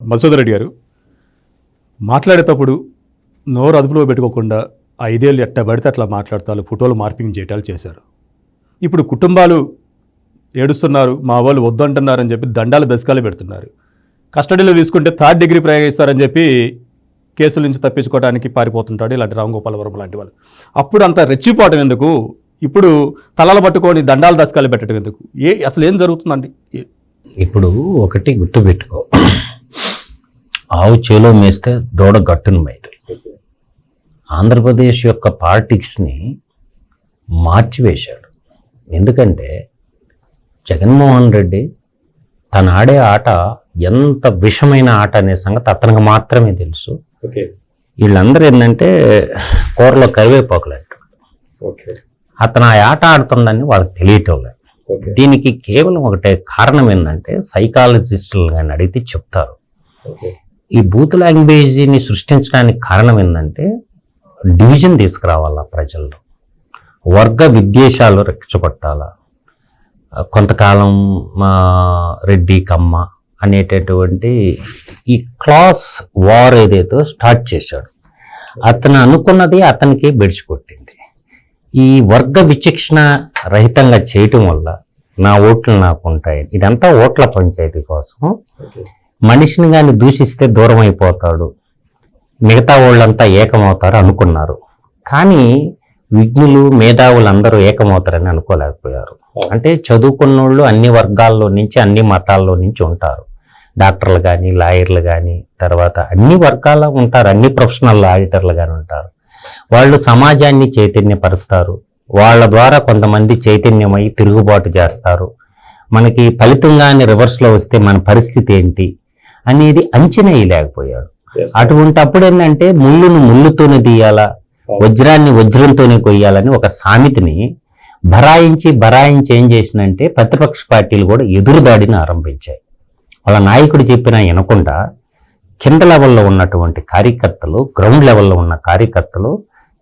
మధుసూదర్ రెడ్డి గారు మాట్లాడేటప్పుడు నోరు అదుపులో పెట్టుకోకుండా ఐదేళ్ళు ఎట్ట పడితే అట్లా మాట్లాడతారు ఫోటోలు మార్పింగ్ చేయటాలు చేశారు. ఇప్పుడు కుటుంబాలు ఏడుస్తున్నారు మా వాళ్ళు వద్దంటున్నారని చెప్పి దండాలు దశకాలు పెడుతున్నారు. కస్టడీలో తీసుకుంటే థర్డ్ డిగ్రీ ప్రయోగిస్తారని చెప్పి కేసుల నుంచి తప్పించుకోవడానికి పారిపోతుంటాడు ఇలాంటి రామగోపాలవరం లాంటి వాళ్ళు. అప్పుడు అంత రెచ్చిపోవటం ఎందుకు? ఇప్పుడు తలలు పట్టుకొని దండాలు దశకాలు పెట్టడం ఎందుకు? ఏ అసలు ఏం జరుగుతుందండి? ఇప్పుడు ఒకటి గుర్తుపెట్టుకో. ఆవు చేలో మేస్తే దూడ గట్టును మైదు ఆంధ్రప్రదేశ్ యొక్క పాలిటిక్స్ని మార్చివేశాడు. ఎందుకంటే జగన్మోహన్ రెడ్డి తను ఆడే ఆట ఎంత విషమైన ఆట అనే సంగతి అతనికి మాత్రమే తెలుసు. వీళ్ళందరూ ఏంటంటే కూరలో కరివేపాకులు అంటారు. అతను ఆ ఆట ఆడుతుందని వాళ్ళకి తెలియటం లేదు దీనికి కేవలం ఒకటే కారణం ఏంటంటే సైకాలజిస్టులు కానీ అడిగితే చెప్తారు. ఈ బూత్ లాంగ్వేజ్ని సృష్టించడానికి కారణం ఏంటంటే డివిజన్ తీసుకురావాలా ప్రజల్లో. వర్గ విద్వేషాలు రెచ్చగొట్టాలా. కొంతకాలం మా రెడ్డి కమ్మ అనేటటువంటి ఈ క్లాస్ వార్ ఏదైతే స్టార్ట్ చేశాడు అతను అనుకున్నది అతనికి బెడిచికొట్టింది ఈ వర్గ విచక్షణ రహితంగా చేయటం వల్ల నా ఓట్లు నాకు ఉంటాయి. ఇదంతా ఓట్ల పంచాయతీ కోసం మనిషిని కానీ దూషిస్తే దూరం అయిపోతాడు మిగతా వాళ్ళంతా ఏకమవుతారు అనుకున్నారు. కానీ విఘ్నులు మేధావులు అందరూ ఏకమవుతారని అనుకోలేకపోయారు. అంటే చదువుకున్నోళ్ళు అన్ని వర్గాల్లో నుంచి అన్ని మతాల్లో నుంచి ఉంటారు. డాక్టర్లు కానీ లాయర్లు కానీ తర్వాత అన్ని వర్గాల ఉంటారు. అన్ని ప్రొఫెషనల్ ఆడిటర్లు కానీ ఉంటారు. వాళ్ళు సమాజాన్ని చైతన్యపరుస్తారు. వాళ్ళ ద్వారా కొంతమంది చైతన్యమై తిరుగుబాటు చేస్తారు. మనకి ఫలితంగానే రివర్స్లో వస్తే మన పరిస్థితి ఏంటి? అనేది అంచనా వేయలేకపోయాడు. అటువంటప్పుడు అటువంటి అప్పుడు ఏంటంటే ముళ్ళును ముళ్ళుతోనే తీయాలా వజ్రాన్ని వజ్రంతోనే కొయ్యాలని ఒక సామెతని భరాయించి భరాయించి ఏం చేసినంటే ప్రతిపక్ష పార్టీలు కూడా ఎదురుదాడిని ఆరంభించాయి. వాళ్ళ నాయకుడు చెప్పినా వినకుండా కింద లెవెల్లో ఉన్నటువంటి కార్యకర్తలు గ్రౌండ్ లెవెల్లో ఉన్న కార్యకర్తలు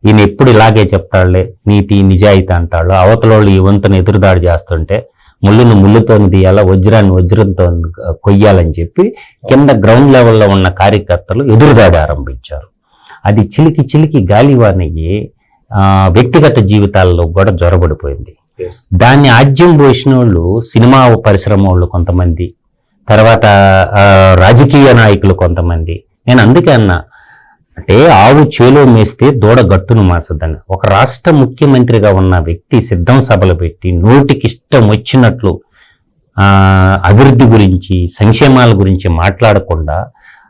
ఈయన ఎప్పుడు ఇలాగే చెప్తాడులే నీతి నిజాయితీ అంటాడు అవతలోళ్ళు ఈ వంతును ఎదురుదాడి చేస్తుంటే ముళ్ళును ముళ్ళుతో తీయాలా వజ్రాన్ని వజ్రంతో కొయ్యాలని చెప్పి కింద గ్రౌండ్ లెవెల్లో ఉన్న కార్యకర్తలు ఎదురుదాడి ఆరంభించారు. అది చిలికి చిలికి గాలివానయ్యి వ్యక్తిగత జీవితాల్లో కూడా జ్వరబడిపోయింది దాన్ని ఆజ్యం పోసిన వాళ్ళు సినిమా పరిశ్రమ వాళ్ళు కొంతమంది తర్వాత రాజకీయ నాయకులు కొంతమంది. నేను అందుకే అన్నా అంటే ఆవు చేలో మేస్తే దూడ గట్టును మాసద్దని ఒక రాష్ట్ర ముఖ్యమంత్రిగా ఉన్న వ్యక్తి సిద్ధం సభలు పెట్టి నోటికి ఇష్టం వచ్చినట్లు అభివృద్ధి గురించి సంక్షేమాల గురించి మాట్లాడకుండా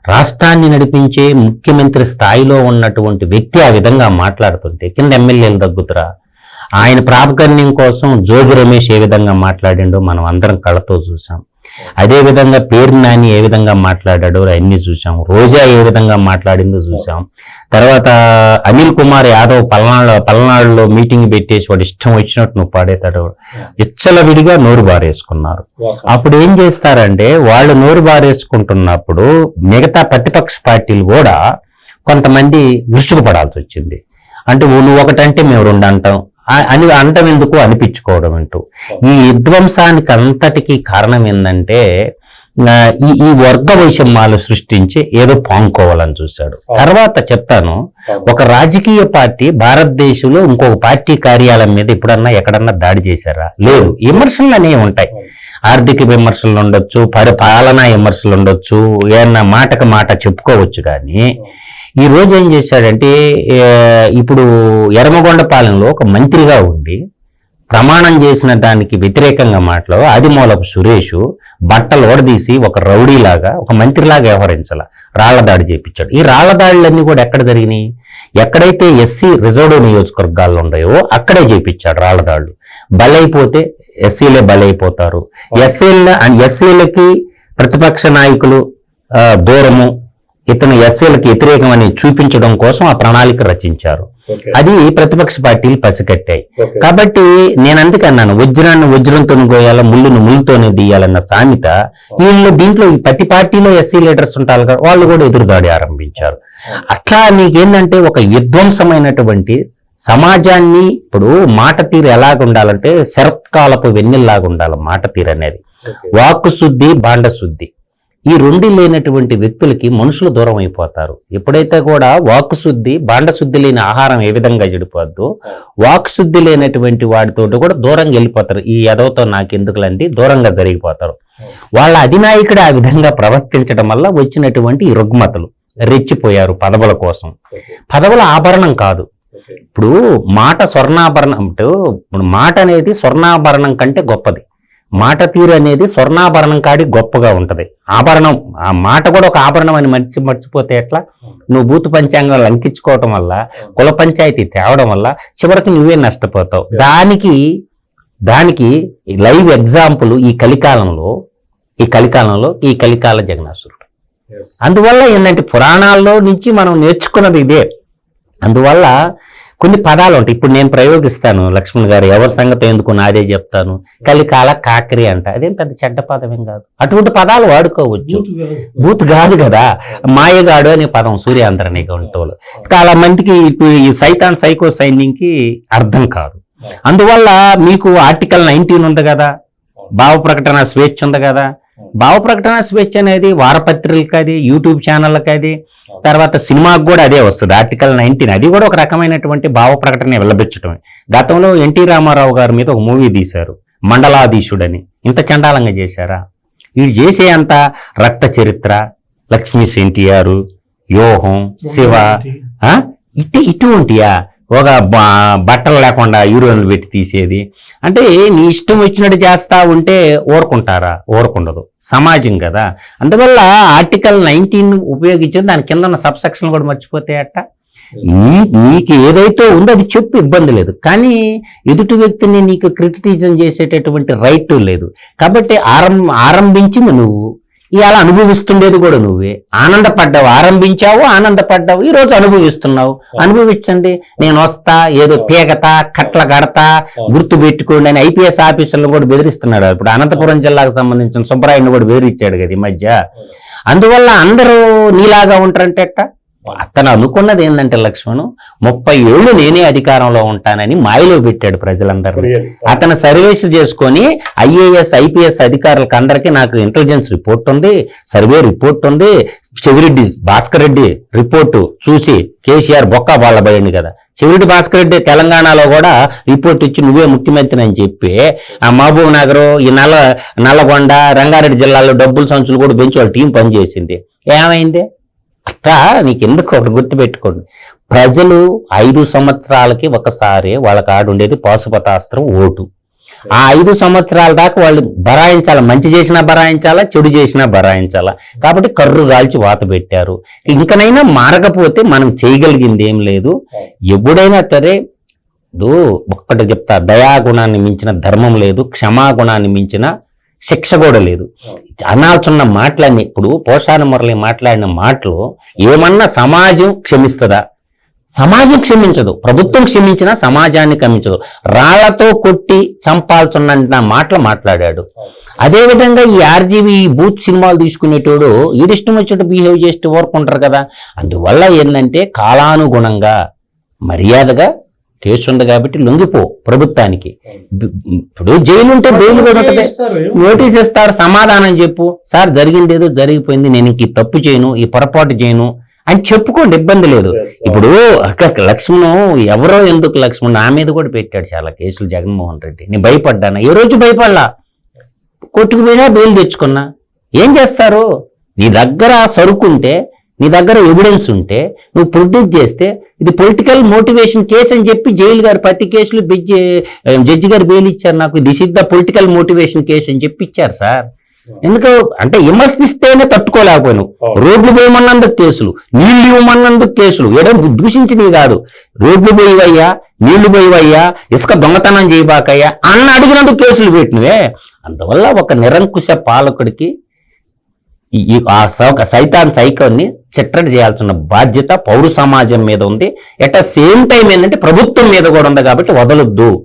రాష్ట్రాన్ని నడిపించే ముఖ్యమంత్రి స్థాయిలో ఉన్నటువంటి వ్యక్తి ఆ విధంగా మాట్లాడుతుంటే కింద ఎమ్మెల్యేలు తగ్గుతురా ఆయన ప్రాపకర్ణ్యం కోసం జోగి రమేష్ ఏ విధంగా మాట్లాడిండో మనం అందరం కళ్ళతో చూసాం అదే విధంగా పేరు నాని ఏ విధంగా మాట్లాడాడో అన్ని చూసాం రోజా ఏ విధంగా మాట్లాడిందో చూసాం తర్వాత అనిల్ కుమార్ యాదవ్ పల్నాడు పల్నాడులో మీటింగ్ పెట్టేసి వాడు ఇష్టం వచ్చినట్టు నువ్వు పాడేతాడు. విచ్చలవిడిగా నోరు బారేసుకున్నారు. అప్పుడు ఏం చేస్తారంటే వాళ్ళు నోరు బారేసుకుంటున్నప్పుడు మిగతా ప్రతిపక్ష పార్టీలు కూడా కొంతమంది విరుచుకుపడాల్సి వచ్చింది. అంటే నువ్వు ఒకటంటే మేము రెండు అంటాం. అని అంటం ఎందుకు అనిపించుకోవడం అంటూ. ఈ విధ్వంసానికి అంతటికీ కారణం ఏంటంటే ఈ ఈ వర్గ వైషమ్యాలు సృష్టించి ఏదో పాంకోవాలని చూశాడు. తర్వాత చెప్తాను ఒక రాజకీయ పార్టీ భారతదేశంలో ఇంకొక పార్టీ కార్యాలయం మీద ఎప్పుడన్నా ఎక్కడన్నా దాడి చేశారా? లేదు. విమర్శలు అనేవి ఉంటాయి. ఆర్థిక విమర్శలు ఉండొచ్చు పరి పాలనా విమర్శలు ఉండొచ్చు ఏమన్నా మాటకు మాట చెప్పుకోవచ్చు కానీ ఈ రోజు ఏం చేశాడంటే ఇప్పుడు ఎర్మగొండ పాలెంలో ఒక మంత్రిగా ఉండి ప్రమాణం చేసిన దానికి వ్యతిరేకంగా మాటలో ఆదిమూలపు సురేష్ బట్టలు ఓడదీసి ఒక రౌడీలాగా ఒక మంత్రిలాగా వ్యవహరించాల రాళ్ళ దాడి చేపించాడు. ఈ రాళ్ళ దాడులన్నీ కూడా ఎక్కడ జరిగినాయి? ఎక్కడైతే ఎస్సీ రిజర్వ్డ్ నియోజకవర్గాల్లో ఉన్నాయో అక్కడే చేపించాడు రాళ్ళ దాడులు బలైపోతే ఎస్సీలే బలైపోతారు. ఎస్సీల ఎస్సీలకి ప్రతిపక్ష నాయకులు దూరము ఇతను ఎస్సీలకి వ్యతిరేకమని చూపించడం కోసం ఆ ప్రణాళిక రచించారు. అది ప్రతిపక్ష పార్టీలు పసిగట్టాయి. ఓకే. కాబట్టి నేను అందుకే అన్నాను వజ్రాన్ని వజ్రంతో గోయాల ముళ్ళును ముళ్ళుతోనే తీయాలన్న సామెత. వీళ్ళు దీంట్లో ఈ ప్రతి పార్టీలో ఎస్సీ లీడర్స్ ఉంటారు కదా వాళ్ళు కూడా ఎదురుదాడి ఆరంభించారు. అట్లా నీకేందంటే ఒక విధ్వంసమైనటువంటి సమాజాన్ని ఇప్పుడు మాట తీరు ఎలాగ ఉండాలంటే శరత్కాలపు వెన్నెల్లాగా ఉండాలి మాట తీరు అనేది. వాక్కు శుద్ధి బాండ శుద్ధి. ఈ రెండు లేనటువంటి వ్యక్తులకి మనుషులు దూరం అయిపోతారు. ఎప్పుడైతే కూడా వాక్ శుద్ధి బాండ శుద్ధి లేని ఆహారం ఏ విధంగా చెడిపోద్దో వాక్ శుద్ధి లేనటువంటి వాడితోటి కూడా దూరంగా వెళ్ళిపోతారు. ఈ ఎదవతో నాకు దూరంగా జరిగిపోతారు. వాళ్ళ అధినాయకుడు ఆ విధంగా ప్రవర్తించడం వల్ల వచ్చినటువంటి రుగ్మతలు రెచ్చిపోయారు పదవుల కోసం. పదవుల ఆభరణం కాదు. ఇప్పుడు మాట స్వర్ణాభరణం అంటే ఇప్పుడు మాట అనేది స్వర్ణాభరణం కంటే గొప్పది. మాట తీరు అనేది స్వర్ణాభరణం కాడి గొప్పగా ఉంటది. ఆభరణం ఆ మాట కూడా ఒక ఆభరణం అని మర్చి మర్చిపోతే ఎట్లా? నువ్వు భూత పంచాంగం లంకించుకోవటం వల్ల కుల పంచాయతీ తేవడం వల్ల చివరికి నువ్వే నష్టపోతావు. దానికి దానికి లైవ్ ఎగ్జాంపుల్ ఈ కలికాలంలో ఈ కలికాలంలో ఈ కలికాల జగనాసురుడు అందువల్ల ఏంటంటే పురాణాల్లో నుంచి మనం నేర్చుకున్నది ఇదే. అందువల్ల కొన్ని పదాలు ఉంటాయి. ఇప్పుడు నేను ప్రయోగిస్తాను లక్ష్మణ్ గారు ఎవరి సంగతి ఎందుకు నాదే చెప్తాను. కలికాల కాకరి అంట. అదేం పెద్ద చెడ్డ పదమేం కాదు. అటువంటి పదాలు వాడుకోవచ్చు. బూత్ కాదు. కదా మాయగాడు అనే పదం సూర్యాంధ్రనిగా ఉంటోళ్ళు చాలా మందికి ఇప్పుడు ఈ సైతాన్ సైకో సైన్యంకి అర్థం కాదు. అందువల్ల మీకు ఆర్టికల్ నైన్టీన్ ఉంది కదా. భావ ప్రకటన స్వేచ్ఛ ఉంది కదా. భావ ప్రకటన స్వేచ్ఛ అనేది వారపత్రికలకి అది యూట్యూబ్ ఛానళ్ళకి అది తర్వాత సినిమాకి కూడా అదే వస్తుంది. ఆర్టికల్ నైన్టీన్ అది కూడా ఒక రకమైనటువంటి భావ ప్రకటన వెళ్ళబెచ్చటమే గతంలో ఎన్టీ రామారావు గారి మీద ఒక మూవీ తీశారు మండలాధీశుడని. ఇంత చండాలంగా చేశారా? వీడు చేసే అంత రక్త చరిత్ర లక్ష్మీ ఎన్టీఆర్ యోహం శివ? ఇటు ఇటువంటియా? ఒక బట్టలు లేకుండా యూరిన్లు పెట్టి తీసేది. అంటే నీ ఇష్టం వచ్చినట్టు చేస్తా ఉంటే ఊరుకుంటారా? ఊరుకుండదు. సమాజం కదా. అందువల్ల ఆర్టికల్ నైన్టీన్ ఉపయోగించింది దాని కింద ఉన్న సబ్సెక్షన్ కూడా మర్చిపోతే అట్ట? నీ- నీకు ఏదైతే ఉందో అది చెప్పు ఇబ్బంది లేదు. కానీ ఎదుటి వ్యక్తిని నీకు క్రిటిటిజం చేసేటటువంటి రైట్ లేదు. కాబట్టి ఆరం ఆరంభించింది నువ్వు. ఇవాళ అనుభవిస్తుండేది కూడా నువ్వే. ఆనందపడ్డావు ఆరంభించావు ఆనందపడ్డావు ఈ రోజు అనుభవిస్తున్నావు. అనుభవించండి. నేను వస్తా ఏదో పీగతా కట్ల కడతా గుర్తు పెట్టుకోండి అని ఐపీఎస్ ఆఫీసర్లు కూడా బెదిరిస్తున్నాడు. ఇప్పుడు అనంతపురం జిల్లాకు సంబంధించిన సుబ్బరాయుడిని కూడా బెదిరించాడు కదా ఈ మధ్య. అందువల్ల అందరూ నీలాగా ఉంటారంటే ఎట్ట అతను అనుకున్నది ఏంటంటే లక్ష్మణ్ ముప్పై ఏళ్ళు నేనే అధికారంలో ఉంటానని మాయలో పెట్టాడు ప్రజలందరినీ. అతను సర్వీస్ చేసుకొని ఐఏఎస్ ఐపీఎస్ అధికారులకు అందరికీ నాకు ఇంటెలిజెన్స్ రిపోర్ట్ ఉంది సర్వే రిపోర్ట్ ఉంది చెవిరెడ్డి భాస్కర్ రెడ్డి రిపోర్టు చూసి కేసీఆర్ బొక్క వాళ్ళబడింది కదా. చెవిరెడ్డి భాస్కర్ రెడ్డి తెలంగాణలో కూడా రిపోర్ట్ ఇచ్చి నువ్వే ముఖ్యమంత్రి అని చెప్పి ఆ మహబూబ్ నగర్ ఈ నల్ల నల్లగొండ రంగారెడ్డి జిల్లాలో డబ్బుల సంచులు కూడా పెంచి వాళ్ళ టీం పనిచేసింది. ఏమైంది? అక్క నీకు ఎందుకు ఒకటి గుర్తుపెట్టుకోండి. ప్రజలు ఐదు సంవత్సరాలకి ఒకసారి వాళ్ళ కాడు ఉండేది పాశుపతాస్త్రం ఓటు. ఆ ఐదు సంవత్సరాల దాకా వాళ్ళు బరాయించాలా? మంచి చేసినా బరాయించాలా? చెడు చేసినా బరాయించాలా? కాబట్టి కర్రు గాల్చి వాత పెట్టారు. ఇంకనైనా మారకపోతే మనం చేయగలిగింది ఏం లేదు. ఎప్పుడైనా సరే ఒక్కటి చెప్తా దయాగుణాన్ని మించిన ధర్మం లేదు క్షమాగుణాన్ని మించిన శిక్ష కూడా లేదు. అనాల్సిన మాటలన్నీ ఇప్పుడు పోషాన మురళి మాట్లాడిన మాటలు ఏమన్నా సమాజం క్షమిస్తుందా? సమాజం క్షమించదు. ప్రభుత్వం క్షమించినా సమాజాన్ని క్షమించదు. రాళ్ళతో కొట్టి చంపాల్సిన మాటలు మాట్లాడాడు. అదేవిధంగా ఈ ఆర్జీవి ఈ బూత్ సినిమాలు తీసుకునేటోడు ఈడిష్టం వచ్చినట్టు బిహేవ్ చేస్తూ ఊరుకుంటారు కదా. అందువల్ల ఏంటంటే కాలానుగుణంగా మర్యాదగా కేసు ఉంది కాబట్టి లొంగిపో ప్రభుత్వానికి. ఇప్పుడు జైలు ఉంటే బెయిల్ నోటీస్ ఇస్తారు. సమాధానం చెప్పు. సార్ జరిగింది ఏదో జరిగిపోయింది నేను ఇంక ఈ తప్పు చేయను ఈ పొరపాటు చేయను అని చెప్పుకోండి ఇబ్బంది లేదు. ఇప్పుడు అక్క లక్ష్మణ్ ఎవరో ఎందుకు లక్ష్మణ్ నా మీద కూడా పెట్టాడు చాలా కేసులు జగన్మోహన్ రెడ్డి. నేను భయపడ్డాను. ఏ రోజు భయపడలా? కొట్టుకు పోయినా బెయిల్ తెచ్చుకున్నా. ఏం చేస్తారు? నీ దగ్గర సరుకుంటే నీ దగ్గర ఎవిడెన్స్ ఉంటే నువ్వు ప్రొడ్యూస్ చేస్తే ఇది పొలిటికల్ మోటివేషన్ కేసు అని చెప్పి జైలు గారు ప్రతి కేసులు జడ్జి జడ్జి గారు బెయిల్ ఇచ్చారు నాకు. This is the political motivation case అని చెప్పి ఇచ్చారు సార్. ఎందుకు? అంటే విమర్శిస్తేనే తట్టుకోలేకపోయాను. రోడ్లు పోయమన్నందుకు కేసులు నీళ్ళు ఇవ్వమన్నందుకు కేసులు. ఏదో దూషించినవి కాదు. రోడ్లు పోయివయ్యా నీళ్ళు పోయివయ్యా ఇసుక దొంగతనం చేయబాకయ్యా అన్న అడిగినందుకు కేసులు పెట్టినవే. అందువల్ల ఒక నిరంకుశ పాలకుడికి ఆ సౌ- సైతాన్ సైకాన్ని చిట్టడి చేయాల్సిన బాధ్యత పౌర సమాజం మీద ఉంది. ఎట్ ద సేమ్ టైం ఏంటంటే ప్రభుత్వం మీద కూడా ఉంది కాబట్టి వదలొద్దు.